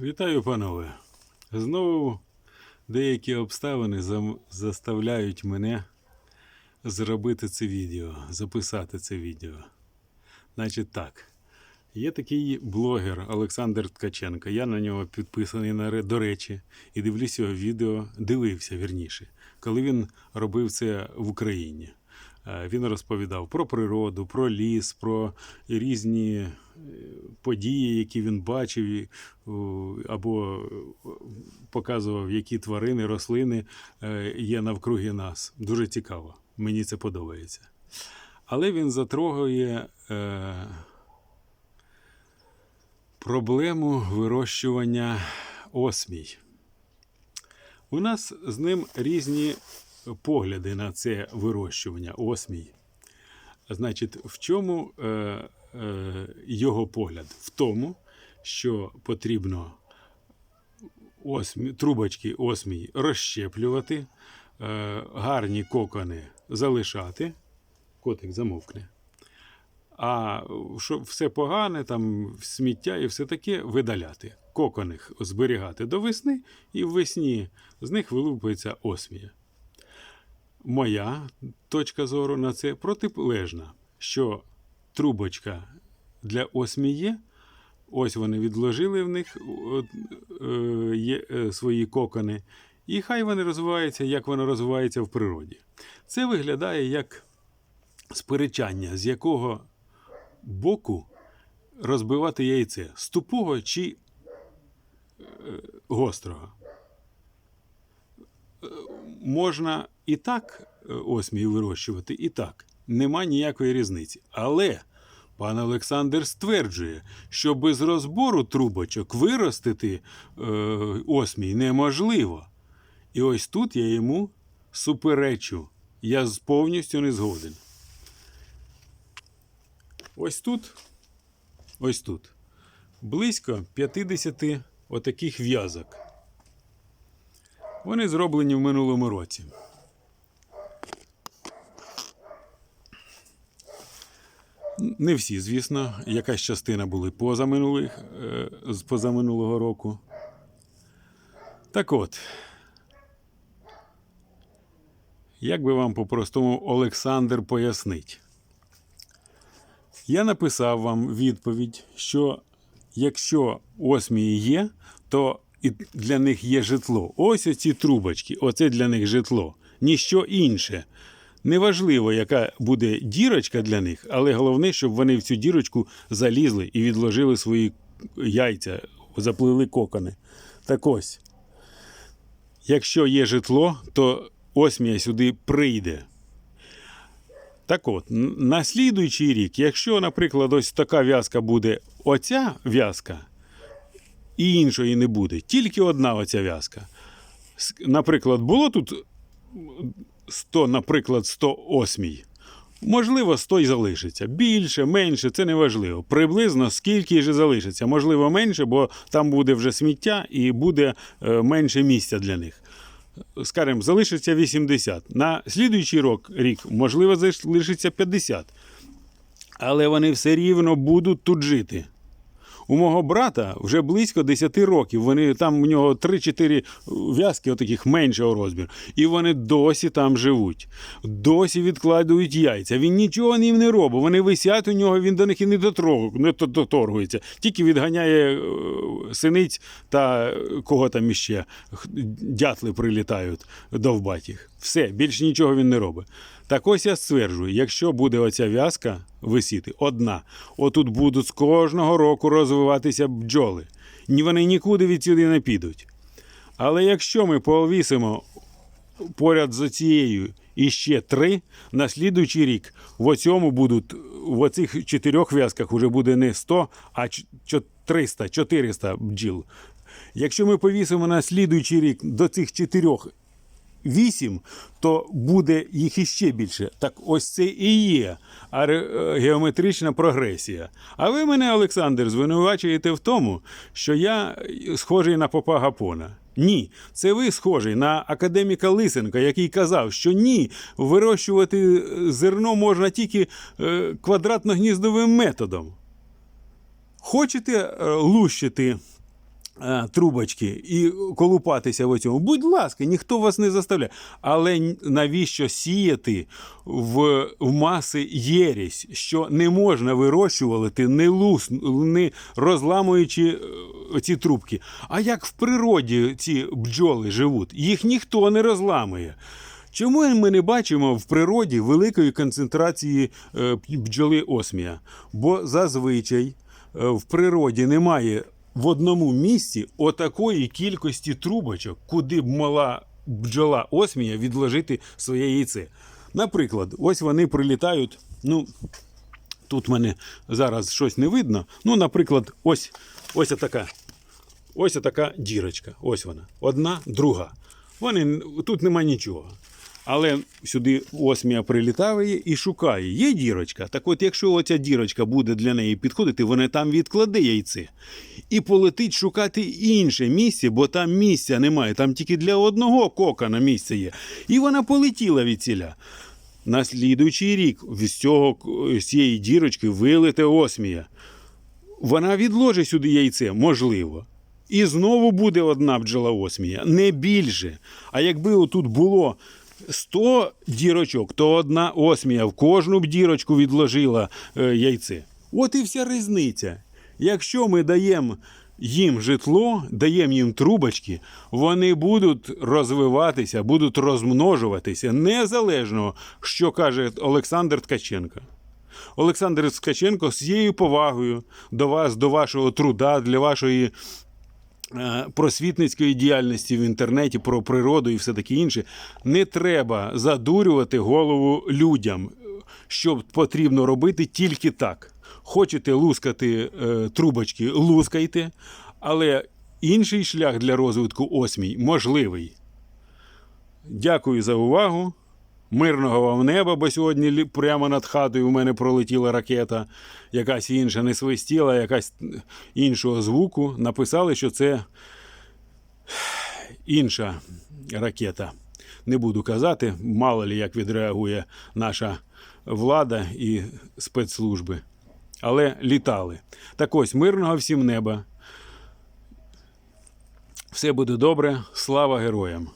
Вітаю, панове. Знову деякі обставини заставляють мене зробити це відео, записати це відео. Значить так. Є такий блогер Олександр Ткаченко. Я на нього підписаний на до речі, і дивлюсь його відео, дивився вірніше, коли він робив це в Україні. Е, Він розповідав про природу, про ліс, про різні е, події, які він бачив, або е, показував, які тварини, рослини є навкруги нас. Дуже цікаво. Мені це подобається. Але він затрогує е, проблему вирощування осмій. У нас з ним різні погляди на це вирощування осмій. Значить, в чому е, е, його погляд? В тому, що потрібно осмі, трубочки осмій розщеплювати, е, гарні кокони залишати. Котик замовкне. А що все погане, там сміття і все таке видаляти. Кокони зберігати до весни, і ввесні з них вилупується осмія. Моя точка зору на це протилежна, що трубочка для осмі є. Ось вони відложили в них е, е, свої кокони, і хай вони розвиваються, як воно розвивається в природі. Це виглядає як сперечання, з якого боку розбивати яйце з тупого чи е, гострого. Е, Можна і так е, осмій вирощувати, і так. Нема ніякої різниці. Але пан Олександр стверджує, що без розбору трубочок виростити е, осмій неможливо. І ось тут я йому суперечу. Я повністю не згоден. Ось тут, ось тут, близько 50 отаких в'язок. Вони зроблені в минулому році. Не всі, звісно, якась частина були поза минулих, е, з позаминулого року. Так от, як би вам по-простому Олександр пояснить? Я написав вам відповідь, що якщо осмії є, то і для них є житло. Ось оці трубочки, оце для них житло. Ніщо інше. Неважливо, яка буде дірочка для них, але головне, щоб вони в цю дірочку залізли і відложили свої яйця, заплили кокони. Так ось, якщо є житло, то осмія сюди прийде. Так от, на слідуючий рік, якщо, наприклад, ось така в'язка буде оця в'язка, і іншої не буде, тільки одна оця в'язка. Наприклад, було тут 100, наприклад, 100 осмій. Можливо, 100 й залишиться. Більше, менше, це не важливо. Приблизно скільки ж залишиться. Можливо, менше, бо там буде вже сміття і буде е, менше місця для них скажімо, залишиться 80. На слідуючий рок, рік, можливо, залишиться 50. Але вони все рівно будуть тут жити. У мого брата вже близько 10 років. Вони там у нього 3-4 в'язки, отаких меншого розміру. І вони досі там живуть, досі відкладують яйця. Він нічого їм не робить. Вони висять у нього, він до них і не доторгується. Тільки відганяє е, синиць та е, кого там іще. Дятли прилітають довбать їх. Все, більше нічого він не робить. Так ось я стверджую, якщо буде оця в'язка висіти одна, отут будуть з кожного року розвиватися бджоли. Ні, Вони нікуди відсюди не підуть. Але якщо ми повісимо поряд з цією іще три, на слідуючий рік в оцьому будуть, в оцих чотирьох в'язках вже буде не 100, а 300, 400 бджіл. Якщо ми повісимо на слідуючий рік до цих чотирьох 8, то буде їх іще більше. Так ось це і є е, геометрична прогресія. А ви мене, Олександр, звинувачуєте в тому, що я схожий на попа Гапона. Ні, це ви схожий на академіка Лисенка, який казав, що ні, вирощувати е, зерно можна тільки е, квадратно-гніздовим методом. Хочете е, лущити е, трубочки і колупатися в цьому. Будь ласка, ніхто вас не заставляє. Але навіщо сіяти в, в маси єресь, що не можна вирощувати, не, лус, не розламуючи е, ці трубки. А як в природі ці бджоли живуть? Їх ніхто не розламує. Чому ми не бачимо в природі великої концентрації е, бджоли осмія? Бо зазвичай е, в природі немає в одному місці отакої кількості трубочок, куди б мала бджола осмія відложити своє яйце. Наприклад, ось вони прилітають. Ну, тут мене зараз щось не видно. Ну, наприклад, ось, ось така. Ось така дірочка. Ось вона. Одна, друга. Вони, тут нема нічого. Але сюди осмія прилітає і шукає. Є дірочка. Так от, якщо оця дірочка буде для неї підходити, вона там відкладе яйце і полетить шукати інше місце, бо там місця немає. Там тільки для одного кокона місце є. І вона полетіла від ціля. На слідуючий рік з, цього, з цієї дірочки вилете осмія вона відложить сюди яйце, можливо. І знову буде одна бджола осмія, не більше. А якби отут було 100 дірочок, то одна осмія в кожну б дірочку відложила е, яйце. От і вся різниця. Якщо ми даємо їм житло, даємо їм трубочки, вони будуть розвиватися, будуть розмножуватися незалежно, що каже Олександр Ткаченко. Олександр Ткаченко з цією повагою до вас, до вашого труда, для вашої просвітницької діяльності в інтернеті про природу і все таке інше, не треба задурювати голову людям, що потрібно робити тільки так. Хочете лускати е, трубочки, лускайте, але інший шлях для розвитку осмій можливий. Дякую за увагу. Мирного вам неба, бо сьогодні прямо над хатою у мене пролетіла ракета, якась інша не свистіла, якась іншого звуку. Написали, що це інша ракета. Не буду казати, мало ли як відреагує наша влада і спецслужби. Але літали. Так ось, мирного всім неба. Все буде добре. Слава героям!